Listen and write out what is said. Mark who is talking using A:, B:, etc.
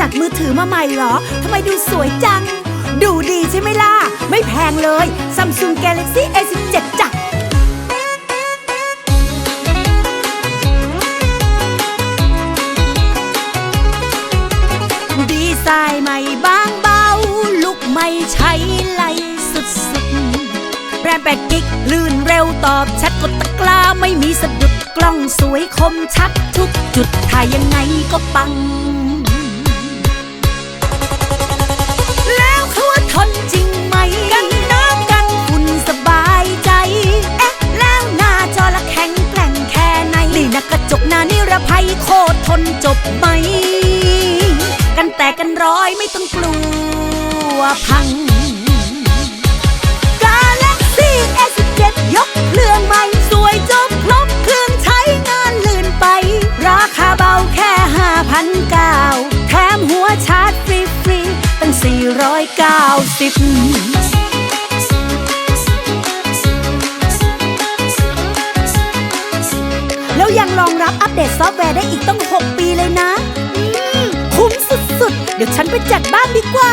A: จากมือถือมาใหม่เหรอ ทำไมดูสวยจัง ดูดีใช่ไหมล่ะ ไม่แพงเลย Samsung Galaxy A17 จ้ะดีไซน์ใหม่บางเบา ลุกไม่ใช้ไหลสุดๆ แบรนด์แปดกิกลื่นเร็วตอบชัดกดตะกร้าไม่มีสะดุดกล้องสวยคมชัดทุกจุดถ่ายยังไงก็ปัง โคตรทนจบไหม กันแตกกันร้อยไม่ต้องกลัวพัง Galaxy S7 ยกเครื่องใหม่ สวยจบครบเครื่องใช้งานลื่นไป ราคาเบาแค่ 5,900 แถมหัวชาร์จฟรีๆตั้ง 490 แล้วยังรองรับอัปเดตซอฟต์แวร์ได้อีกต้อง 6 ปีเลยนะ อืม คุ้มสุดๆ เดี๋ยวฉันไปจัดบ้านดีกว่า